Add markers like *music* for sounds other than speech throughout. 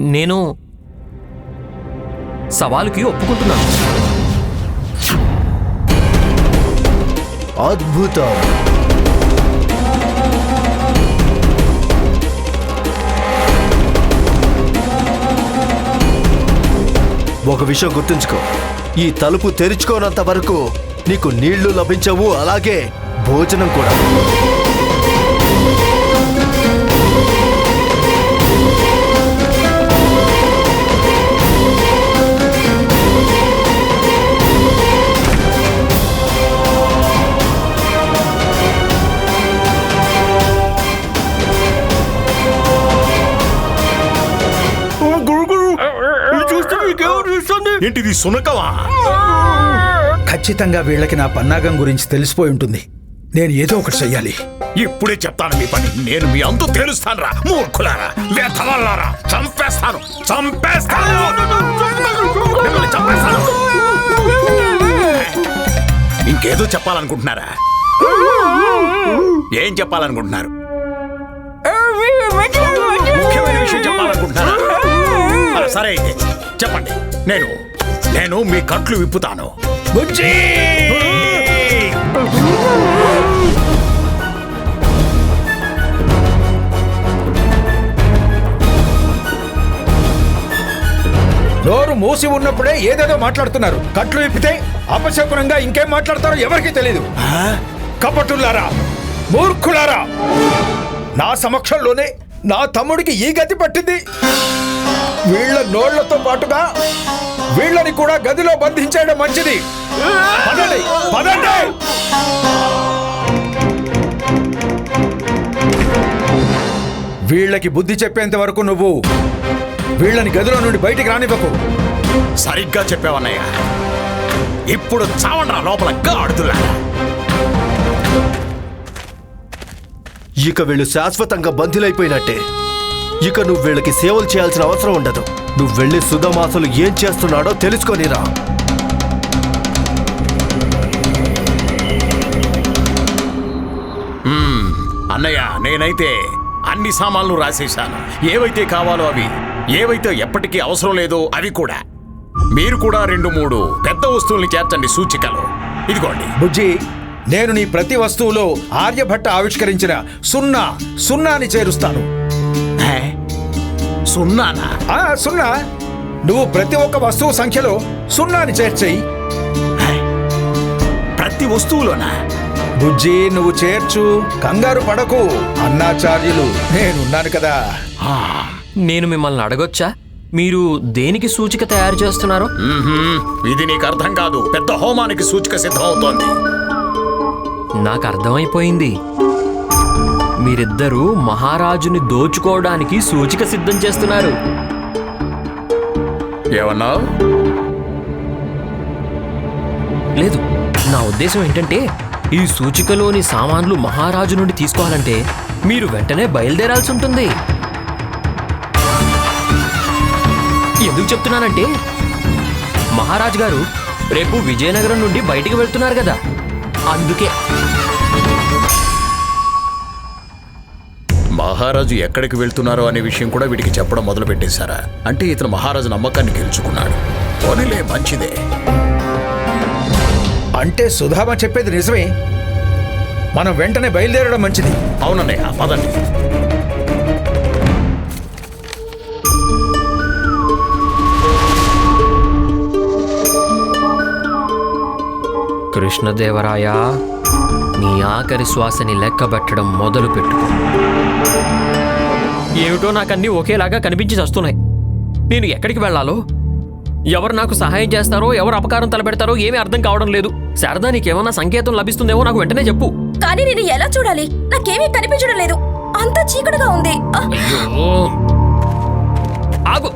నేను సవాలుకి ఒప్పుకుంటున్నాను. అద్భుతం. ఒక విషయం గుర్తుంచుకో. ఈ తలుపు తెరుచుకోనంత వరకు నీకు నీళ్ళు లభించవు అలాగే భోజనం కూడా. ఏంటిది సునకమా? ఖచ్చితంగా వీళ్ళకి నా పన్నాగం గురించి తెలిసిపోయి ఉంటుంది. నేను ఏదో ఒకటి చెయ్యాలి. ఇప్పుడే చెప్తాను మీ పని. నేను మీ అంతు తేలుస్తాను రా మూర్ఖులారా వ్యర్థమల్లారా చంపేస్తాను చంపేస్తాను. మిమ్మల్ని చంపేస్తాను. ఇంకేదో చెప్పాలనుకుంటున్నారా? ఏం చెప్పాలనుకుంటున్నారు? ముఖ్యమైన విషయం చెప్పాలనుకుంటున్నారా? సరే అయితే చెప్పండి. నేను నేను మీ కట్లు విప్పుతాను. బుజ్జి! నోరు మూసి ఉన్నప్పుడే ఏదేదో మాట్లాడుతున్నారు. కట్లు విప్పితే అపశకునంగా ఇంకేం మాట్లాడతారో ఎవరికీ తెలియదు కపటులారా మూర్ఖులారా! నా సమక్షంలోనే నా తమ్ముడికి ఈ గతి పట్టింది. వీళ్ళ నోళ్ళతో పాటుగా వీళ్ళని కూడా గదిలో బంధించేయడం మంచిది. పదండి పదండి. వీళ్ళకి బుద్ధి చెప్పేంత వరకు నువ్వు వీళ్ళని గదిలో నుండి బయటికి రానివ్వకు. సరిగ్గా చెప్పావన్నయ్య. ఇప్పుడు చావండ్రా లోపల గాడుతులా ఇక వీళ్ళు శాశ్వతంగా బంధిలైపోయినట్టే. ఇక నువ్వు వీళ్ళకి సేవలు చేయాల్సిన అవసరం ఉండదు. నువ్వు వెళ్ళి సుధమాసలు ఏం చేస్తున్నాడో తెలుసుకొనిరా. అన్నయ్య నేనైతే అన్ని సామాన్లు రాసేశాను. ఏవైతే కావాలో అవి ఏవైతే ఎప్పటికీ అవసరం లేదో అవి కూడా. మీరు కూడా రెండు మూడు పెద్ద వస్తువుల్ని చేర్చండి సూచికలు. ఇదిగోండి. బుజ్జి నేను నీ ప్రతి వస్తువులో ఆర్యభట్ట ఆవిష్కరించిన సున్నా సున్నాని చేరుస్తాను? సున్నానా? ఆ సున్నా. నువ్వు ప్రతి ఒక్క వస్తువు సంఖ్యలో సున్నాని చేర్చేయి? ప్రతి వస్తువులోనా? బుజ్జి నువ్వు చేర్చు. కంగారు పడకు. అన్నాచార్యులు నేనున్నాను కదా. ఆ, నేను మిమ్మల్ని అడగొచ్చా? మీరు దేనికి సూచిక తయారు చేస్తున్నారు? మ్మ్హ్మ్. ఇది నీకు అర్థం కాదు. పెద్ద హోమానికి సూచిక సిద్ధం అవుతోంది నాకు అర్థమైపోయింది. మీరిద్దరూ మహారాజుని దోచుకోవడానికి సూచిక సిద్ధం చేస్తున్నారు. ఏమన్నావు? లేదు నా ఉద్దేశం ఏంటంటే ఈ సూచికలోని సామాన్లు మహారాజు నుండి తీసుకోవాలంటే మీరు వెంటనే బయలుదేరాల్సి ఉంటుంది. ఎందుకు చెప్తున్నానంటే మహారాజు గారు రేపు విజయనగరం నుండి బయటికి వెళ్తున్నారు కదా. అందుకే మహారాజు ఎక్కడికి వెళ్తున్నారో అనే విషయం కూడా వీడికి చెప్పడం మొదలు పెట్టేశారా అంటే ఇతను మహారాజు నమ్మకాన్ని గెలుచుకున్నాడు. పోనీలే మంచిదే. అంటే సుధామ చెప్పేది నిజమే. మనం వెంటనే బయలుదేరడం మంచిది. అవునన్నయ్య పదండి. కృష్ణదేవరాయ నీ ఆఖరి శ్వాసని లెక్కబెట్టడం మొదలు పెట్టుకో ఏమిటో నాకన్నీ ఒకేలాగా కనిపించి చస్తున్నాయి. నేను ఎక్కడికి వెళ్ళాలో? ఎవరు నాకు సహాయం చేస్తారో ఎవరు అపకారం తలపెడతారో ఏమీ అర్థం కావడం లేదు. శారదా నీకేమన్నా సంకేతం లభిస్తుందేమో నాకు వెంటనే చెప్పు. కానీ నేను ఎలా చూడాలి? నాకేమీ కనిపించడం లేదు. అంత చీకటిగా ఉంది. ఆగు.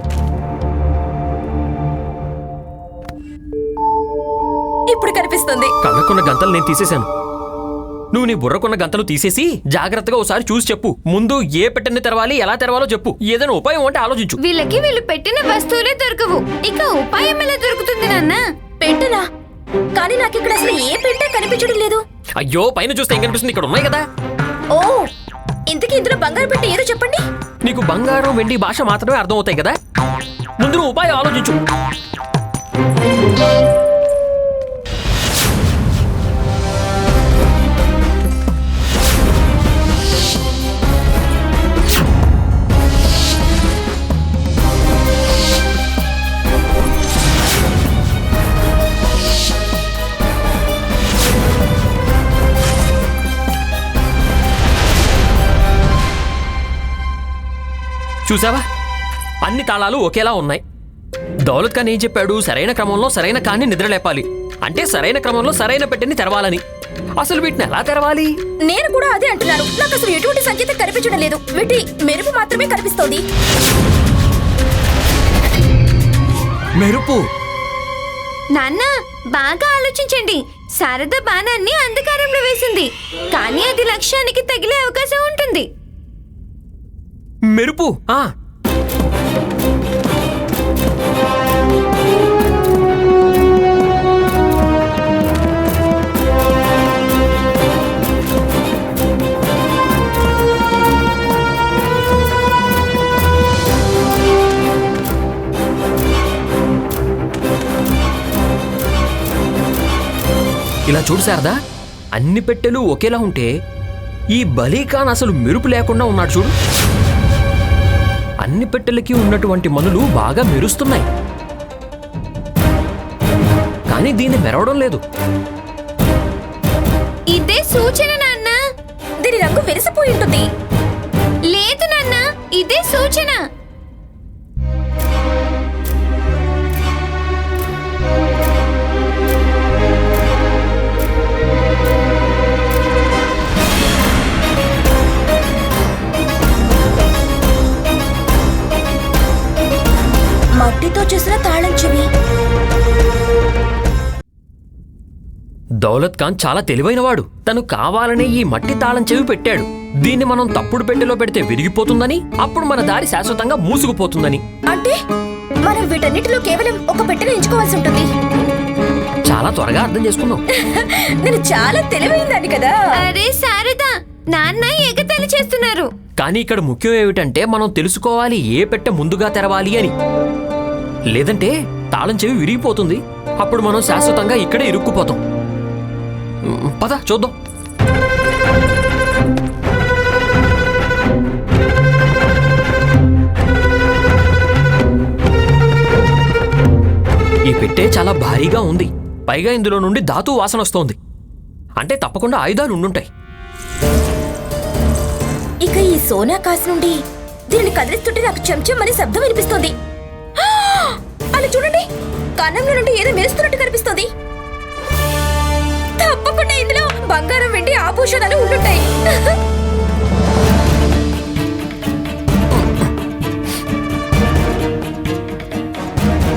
ఇప్పుడు కనిపిస్తుంది. కళ్ళకున్న గంతలు నేను తీసేశాను. నువ్వు నీ బుర్రకున్న గంతలు తీసేసి జాగ్రత్తగా ఒకసారి చూసి చెప్పు. ముందు ఏ పెట్టెని తెరవాలి ఎలా తెరవాలో చెప్పు. ఏదైనా ఉపాయం అంటే ఆలోచించు. వీళ్ళకి వీళ్ళు పెట్టిన వస్తువులే దొరకవు. ఇక ఉపాయం ఎలా దొరుకుతుంది నాన్న? పెట్టనా? కానీ నాకు ఇక్కడ అసలు ఏ పెట్టే కనిపించడం లేదు. అయ్యో పైన చూస్తే ఏం కనిపిస్తుంది? ఇక్కడ ఉన్నాయి కదా. ఓ ఇంతకీ ఇందులో బంగారు పెట్టె ఏదో చెప్పండి. నీకు బంగారం వెండి భాష మాత్రమే అర్థమవుతాయి కదా. ముందు నువ్వు ఉపాయం ఆలోచించు. చూసావా? అన్ని తాళాలు ఒకేలా ఉన్నాయి. దౌలత్ ఖాన్ ఏం చెప్పాడు? సరైన క్రమంలో సరైన కాన్ని నిద్రలేపాలి అంటే సరైన క్రమంలో సరైన పెట్టెని తెరవాలని. అసలు వీటిని ఎలా తెరవాలి? నేను కూడా అదే అంటున్నాను నాకు అసలు ఎటువంటి సంకేతం కనిపించడం లేదు. వీటి మెరుపు మాత్రమే కనిపిస్తోంది. మెరుపు. నాన్న బాగా ఆలోచించండి. శారద బాణాన్ని అంధకారంలో వేసింది. కానీ అది లక్ష్యానికి తగిలే అవకాశం ఉంటుంది. మెరుపు. ఆ. ఇలా చూడు శారదా అన్ని పెట్టెలు ఒకేలా ఉంటే ఈ బలీఖాన్ అసలు మెరుపు లేకుండా ఉన్నాడు చూడు. అన్ని పెట్టెలకి ఉన్నటువంటి మనులు బాగా మెరుస్తున్నాయి. కానీ దీన్ని మెరవడం లేదు. ఇదే సూచన నాన్న. దీని రంగు వెరిసిపోయి ఉంటుంది. లేదు నాన్న. ఇదే సూచన. దౌలత్ ఖాన్ చాలా తెలివైనవాడు. తను కావాలనే ఈ మట్టి తాళం చెవి పెట్టాడు. దీన్ని మనం తప్పుడు పెట్టెలో పెడితే విరిగిపోతుందని అప్పుడు మన దారి శాశ్వతంగా మూసుకుపోతుందని. అంటే మనం వీటన్నిటిలో కేవలం ఒక పెట్టెను ఎంచుకోవాల్సి ఉంటుంది. చాలా త్వరగా అర్థం చేసుకున్నాం *laughs* నేను చాలా తెలివైందాన్ని కదా. అరే శారద నాన్న ఎగతాళి చేస్తున్నారు. కానీ ఇక్కడ ముఖ్యం ఏమిటంటే మనం తెలుసుకోవాలి ఏ పెట్టె ముందుగా తెరవాలి అని. లేదంటే తాళం చెవి విరిగిపోతుంది. అప్పుడు మనం శాశ్వతంగా ఇక్కడే ఇరుక్కుపోతాం. పద చూద్దాం. ఈ పెట్టే చాలా భారీగా ఉంది. పైగా ఇందులో నుండి ధాతు వాసన వస్తోంది. అంటే తప్పకుండా ఆయుధాలు ఉండుంటాయి. ఇక ఈ సోనా కాసు నుండి దీన్ని కదిలిస్తుంటే నాకు చెంచం అనే శబ్దం వినిపిస్తోంది. ఆ! *gasps* అలా చూడండి కన్నంలో నుండి ఏదో మెరుస్తున్నట్టు కనిపిస్తోంది. ఆభూషణాలు ఉండుంటాయి.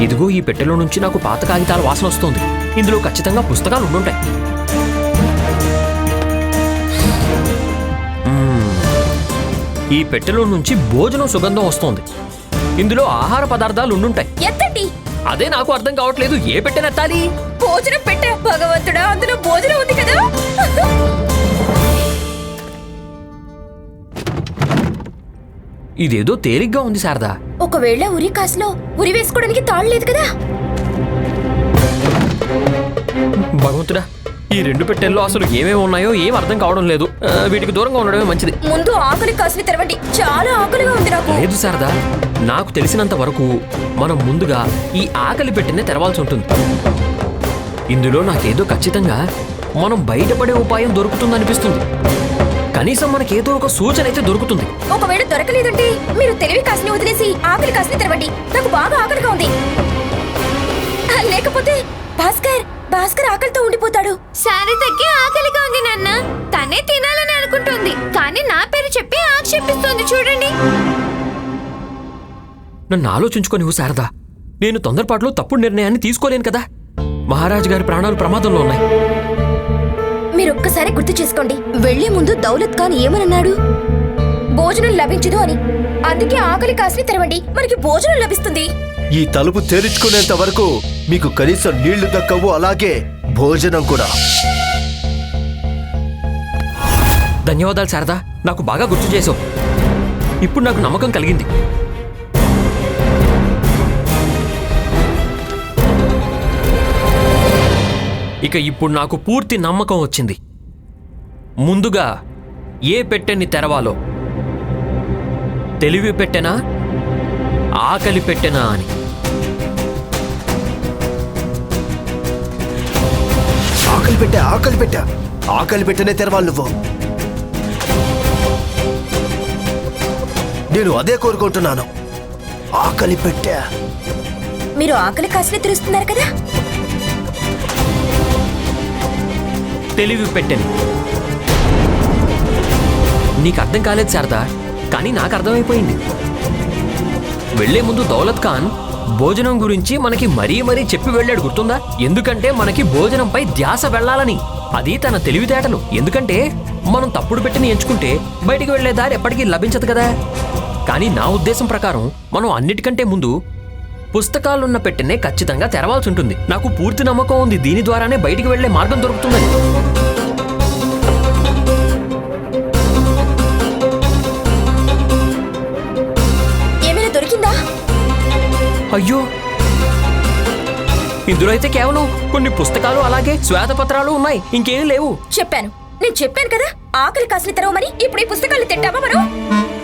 ఇదిగో ఈ పెట్టెలో నుంచి నాకు పాత కాగితాల వాసన వస్తుంది. ఇందులో ఖచ్చితంగా పుస్తకాలు ఉండుంటాయి. ఈ పెట్టెలో నుంచి భోజనం సుగంధం వస్తోంది. ఇందులో ఆహార పదార్థాలు ఉండుంటాయి. ఎత్తండి అదే నాకు అర్థం కావట్లేదు. ఏ పెట్టెనెత్తాలి భోజనం పెట్ట. భగవంతుడా అందులో భోజనం ఉంది కదా? ఇదేదో తేలిగ్గా ఉంది శారదా. ఒకవేళ ఉరి కాసులో ఉరి వేసుకోవడానికి తాళ్ళు లేదు కదా? భగవంతుడా ఈ రెండు పెట్టెల్లో అసలు ఏమేమి ఉన్నాయో ఏం అర్థం కావడం లేదు. ఆ, వీటికి దూరంగా ఉండడమే మంచిది. ముందు ఆకలి కాసుని తెరవండి. చాలా ఆకలిగా ఉంది నాకు. లేదు శారదా. నాకు తెలిసినంత వరకు మనం ముందుగా ఈ ఆకలి పెట్టినే తెరవాల్సి ఉంటుంది. ఇందులో నాకేదో ఖచ్చితంగా మనం బయటపడే ఉపాయం దొరుకుతుందనిపిస్తుంది. కనీసం మనకేదో ఒక సూచన అయితే దొరుకుతుంది. ఒకవేళ దొరకలేదంటే మీరు తెలివి కాసుని వదిలేసి ఆకలి కాసుని తెరవండి. నాకు బాగా ఆకలిగా ఉంది. లేకపోతే భాస్కర్ భాస్కర్ ఆకలితో ఉండిపోతాడు. శారదకి ఆకలిగా ఉంది నాన్న. తనే తినాలని అనుకుంటోంది. కానీ నా పేరు చెప్పి ఆక్షేపిస్తోంది చూడండి. నన్ను ఆలోచించుకొని శారదా. నేను తొందరపాటులో తప్పుడు నిర్ణయాన్ని తీసుకోలేను కదా. మహారాజు గారి ప్రాణాలు ప్రమాదంలో ఉన్నాయి. మీరు ఒక్కసారి గుర్తు చేసుకోండి. వెళ్ళే ముందు దౌలత్ ఖాన్ ఏమనన్నాడు? భోజనం లభించదు అని. అందుకే ఆకలి కాసుని తెరవండి. మనకి భోజనం లభిస్తుంది. ఈ తలుపు తెరుచుకునేంత వరకు మీకు కనీసం నీళ్ళు దక్కవు అలాగే భోజనం కూడా. ధన్యవాదాలు శారదా. నాకు బాగా గుర్తు చేసావు ఇప్పుడు నాకు నమ్మకం కలిగింది. ఇక ఇప్పుడు నాకు పూర్తి నమ్మకం వచ్చింది. ముందుగా ఏ పెట్టెని తెరవాలో? తెలివి పెట్టెనా? ఆకలి పెట్టెనా అని. ఆకలి పెట్టా ఆకలి పెట్టా. ఆకలి పెట్టనే తెరవాలి నువ్వు. నేను అదే కోరుకుంటున్నాను. ఆకలి పెట్టా. మీరు ఆకలి కాసుని తెరుస్తున్నారు కదా? తెలివి పెట్టని నీకు అర్థం కాలేదు శారదా కానీ నాకు అర్థమైపోయింది. వెళ్ళే ముందు దౌలత్ ఖాన్ భోజనం గురించి మనకి మరీ మరీ చెప్పి వెళ్ళాడు గుర్తుందా? ఎందుకంటే మనకి భోజనంపై ధ్యాస వెళ్ళాలని. అది తన తెలివితేటలు. ఎందుకంటే మనం తప్పుడు పెట్టిని ఎంచుకుంటే బయటికి వెళ్ళే దారి ఎప్పటికీ లభించదు కదా. కానీ నా ఉద్దేశం ప్రకారం మనం అన్నిటికంటే ముందు పుస్తకాలున్న పెట్టెనే ఖచ్చితంగా తెరవాల్సి ఉంటుంది. నాకు పూర్తి నమ్మకం ఉంది. దీని ద్వారానే బయటికి వెళ్ళే మార్గం దొరుకుతుందని ఏమైనా దొరికిందా? అయ్యో! ఇందులో అయితే కేవలం కొన్ని పుస్తకాలు అలాగే శ్వేతపత్రాలు ఉన్నాయి. ఇంకేం లేవు. చెప్పాను. నేను చెప్పాను కదా ఆకలి కాసుని తెరవమని ఇప్పుడు ఈ పుస్తకాలు తింటామా మనం?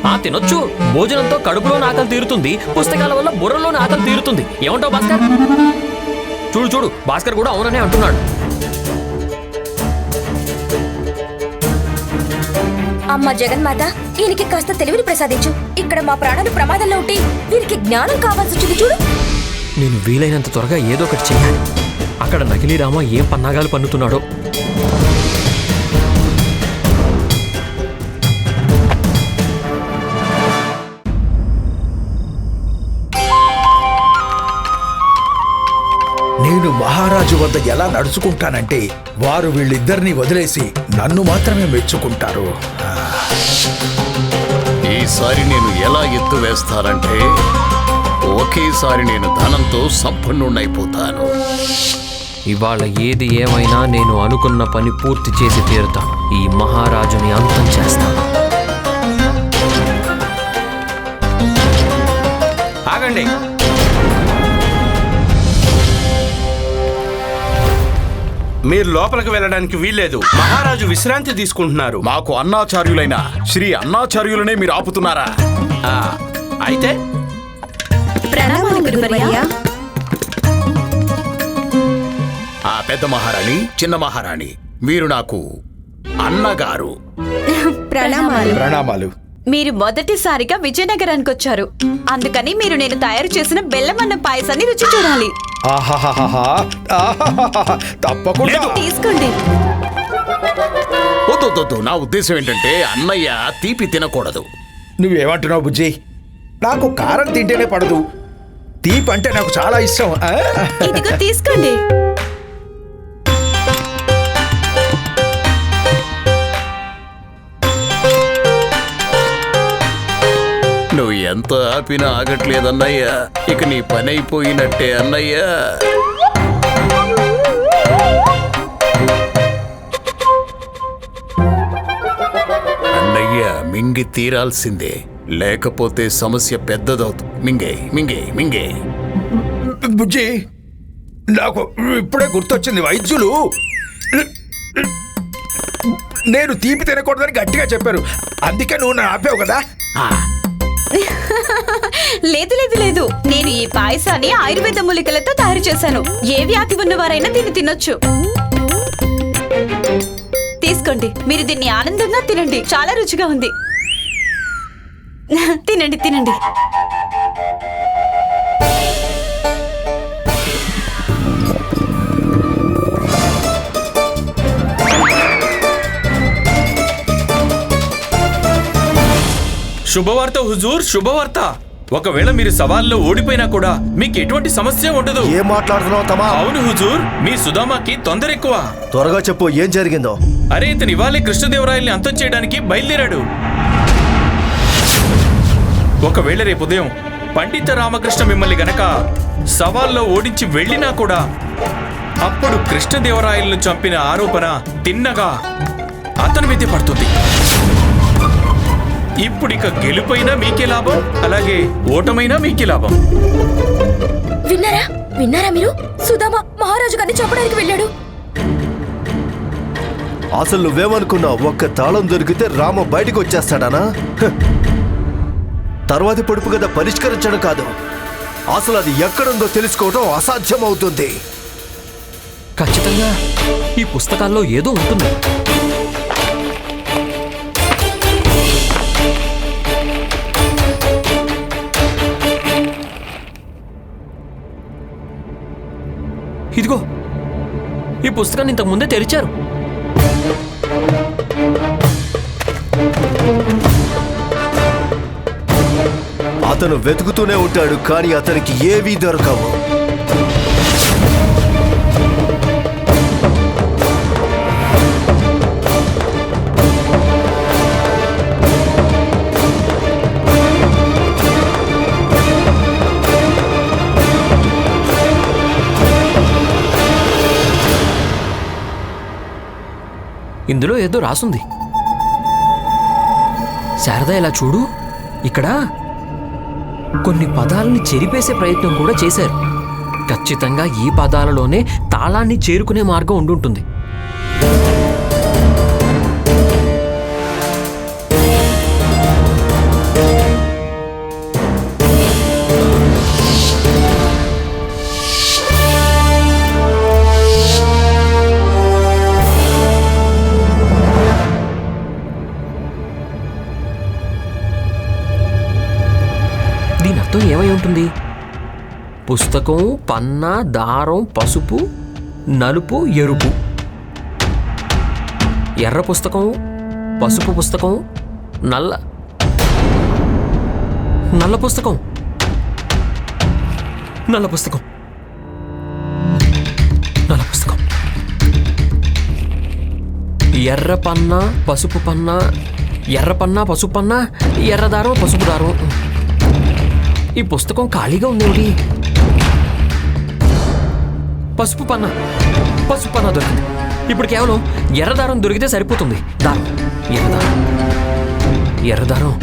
ఆ తినొచ్చు. భోజనంతో కడుపులో ఆకలి తీరుతుంది. పుస్తకాల వల్ల బుర్రలో ఆకలి తీరుతుంది. ఏమంటావు భాస్కర్? చూడు చూడు. భాస్కర్ కూడా అవుననే అంటున్నాడు. అమ్మ జగన్మాత ఈయనకి కాస్త తెలివిని ప్రసాదించు. ఇక్కడ మా ప్రాణాలు ప్రమాదంలో ఉంటే వీరికి జ్ఞానం కావాల్సి వచ్చింది చూడు. నేను వీలైనంత త్వరగా ఏదో ఒకటి చెయ్యాలి. అక్కడ నకిలీ రామ ఏం పన్నాగాలు పన్నుతున్నాడో. నేను మహారాజు వద్ద ఎలా నడుచుకుంటానంటే వారు వీళ్ళిద్దరిని వదిలేసి నన్ను మాత్రమే మెచ్చుకుంటారు. ఈసారి నేను ఎలా ఎత్తు వేస్తానంటే ఒకేసారి నేను ధనంతో సంపన్నుడైపోతాను ఇవాళ ఏది ఏమైనా నేను అనుకున్న పని పూర్తి చేసి తీరుతాను. ఈ మహారాజుని అంతం చేస్తాను. ఆగండి. మీరు లోపలికి వెళ్ళడానికి వీల్లేదు. మహారాజు విశ్రాంతి తీసుకుంటున్నారు. మాకు అన్నాచార్యులైన శ్రీ అన్నాచార్యులనే మీరు ఆపుతున్నారా? ఆ, అయితే? ప్రణామాలు గురువర్య. ఆ పెద్ద మహారాణి చిన్న మహారాణి మీరు నాకు అన్నగారు. ప్రణామాలు. ప్రణామాలు. మీరు మొదటిసారిగా విజయనగరానికి వచ్చారు అందుకని మీరు నేను తయారు చేసిన బెల్లమన్న పాయసాన్ని రుచి చూడాలి. ఆహాహాహా, తప్పకుండా. తీసుకోండి. వద్దు నా ఉద్దేశం ఏంటంటే అన్నయ్య తీపి తినకూడదు. నువ్వేమంటున్నావు బుజ్జి? నాకు కారం తింటేనే పడదు. తీపి అంటే నాకు చాలా ఇష్టం. తీసుకోండి. ఎంత ఆపినా ఆగట్లేదన్నయ్య. ఇక నీ పని అయిపోయినట్టే అన్నయ్య. అన్నయ్య మింగి తీరాల్సిందే. లేకపోతే సమస్య పెద్దదవుతుంది మింగే మింగే మింగే. బుజ్జి నాకు ఇప్పుడే గుర్తొచ్చింది వైద్యులు. నేను తీపి తినకూడదని గట్టిగా చెప్పారు. అందుకే నువ్వు నన్ను ఆపావు కదా? ఆ, లేదు లేదు లేదు. నేను ఈ పాయసాన్ని ఆయుర్వేద మూలికలతో తయారు చేశాను. ఏ వ్యాధి ఉన్నవారైనా దీన్ని తినొచ్చు. తీసుకోండి. మీరు దీన్ని ఆనందంగా తినండి. చాలా రుచిగా ఉంది. తినండి తినండి. శుభవార్త హుజూర్ శుభవార్త. ఒకవేళ మీరు సవాల్లో ఓడిపోయినా కూడా మీకు ఎటువంటి సమస్య ఉండదు. ఏం మాట్లాడుతున్నావు తమా? అవును హుజూర్ మీ సుధామాకి తొందర ఎక్కువ. త్వరగా చెప్పు ఏం జరిగిందో. అరే ఇతను ఇవాళే కృష్ణదేవరాయల్ని అంతం చేయడానికి బయలుదేరాడు. ఒకవేళ రేపు ఉదయం పండిత రామకృష్ణ మిమ్మల్ని గనక సవాల్లో ఓడించి వెళ్ళినా కూడా అప్పుడు కృష్ణదేవరాయలను చంపిన ఆరోపణ తిన్నగా అతని మీదే పడుతుంది. ఇప్పుడు ఇక గెలుపైనా మీకే లాభం అలాగే ఓటమైనా మీకే లాభం. విన్నారా? విన్నారా మీరు? సుధామ మహారాజు గారిని చంపడానికి వెళ్ళాడు. అసలు నువ్వేమనుకున్నావు ఒక్క తాళం దొరికితే రామ బయటకు వచ్చేస్తాడానా. తర్వాతి పొడుపు కదా పరిష్కరించడం కాదు. అసలు అది ఎక్కడుందో తెలుసుకోవడం అసాధ్యం అవుతుంది ఖచ్చితంగా ఈ పుస్తకాల్లో ఏదో ఉంటుంది. ఇదిగో ఈ పుస్తకాన్ని ఇంతకు ముందే తెరిచారు. అతను వెతుకుతూనే ఉంటాడు కానీ అతనికి ఏవీ దొరకవు. ఇందులో ఏదో రాసుంది. శారద ఇలా చూడు. ఇక్కడ కొన్ని పదాలని చెరిపేసే ప్రయత్నం కూడా చేశారు. ఖచ్చితంగా ఈ పదాలలోనే తాళాన్ని చేరుకునే మార్గం ఉండుంటుంది. ఉంటుంది. పుస్తకం పన్న దారం పసుపు నలుపు ఎరుపు. ఎర్ర పుస్తకం పసుపు పుస్తకం నల్ల. నల్ల పుస్తకం. నల్ల పుస్తకం. నల్ల పుస్తకం. ఎర్ర పన్న పసుపు పన్న ఎర్ర పన్న పసుపు పన్న ఎర్ర దారం పసుపు దారం. ఈ పుస్తకం ఖాళీగా ఉందేమిటి? పసుపు పన్న. పసుపు పన్న దొరికింది. ఇప్పుడు కేవలం ఎర్రదారం దొరికితే సరిపోతుంది. దారం. ఎర్రదారం. ఎర్రదారం.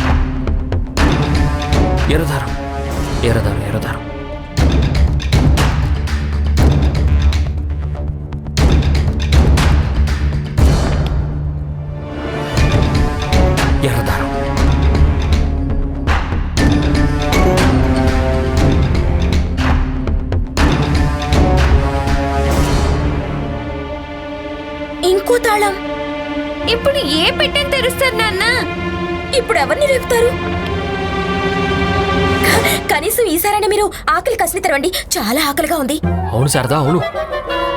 ఎర్రదారం. ఎర్రదారం. ఎర్రదారం. ఎర్రదారం ఇప్పుడు ఏ పెట్టని తెరుస్తారు నాన్న? ఇప్పుడు ఎవరిని రేపుతారు? కనీసం ఈసారైనా మీరు ఆకలి కసిని తెరవండి. చాలా ఆకలిగా ఉంది. అవును శారదా అవును.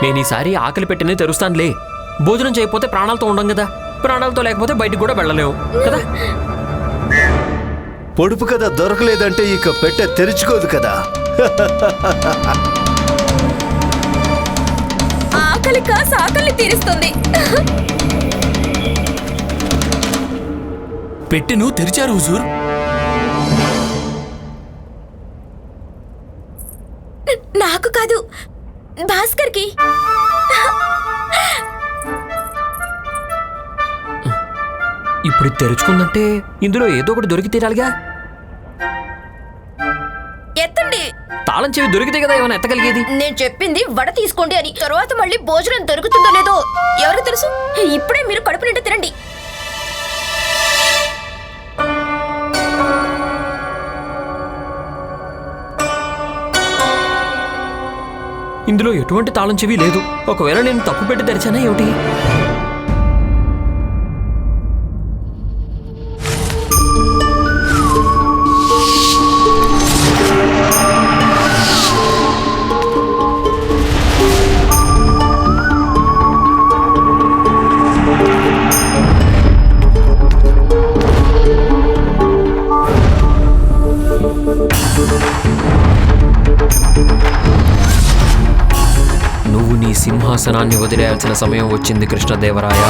నేను ఈసారి ఆకలి పెట్టినే తెరుస్తానులే. భోజనం చేయకపోతే ప్రాణాలతో ఉండం కదా. ప్రాణాలతో లేకపోతే బయటికి కూడా వెళ్ళలేవు కదా? పొడుపు కదా దొరకలేదంటే ఇక పెట్టె తెరుచుకోదు కదా. ఆకలి కాస ఆకలిని తీరుస్తుంది. పెట్టెను తెరిచారు హుజూర్. నాకు కాదు భాస్కర్కి. ఇప్పుడు తెరుచుకుందంటే ఇందులో ఏదో ఒకటి దొరికి తీరాలిగా? ఎత్తండి. తాళం చెవి దొరికితే కదా ఏమైనా ఎత్తగలిగేది? నేను చెప్పింది వడ తీసుకోండి అని. తర్వాత మళ్ళీ భోజనం దొరుకుతుందో లేదో ఎవరికి తెలుసు? ఇప్పుడే మీరు కడుపు నిండా తినండి. ఇందులో ఎటువంటి తాళం చెవి లేదు. ఒకవేళ నేను తప్పు పెట్టి తెరిచానా ఏమిటి? సింహాసనాన్ని వదిలేయాల్సిన సమయం వచ్చింది కృష్ణదేవరాయ.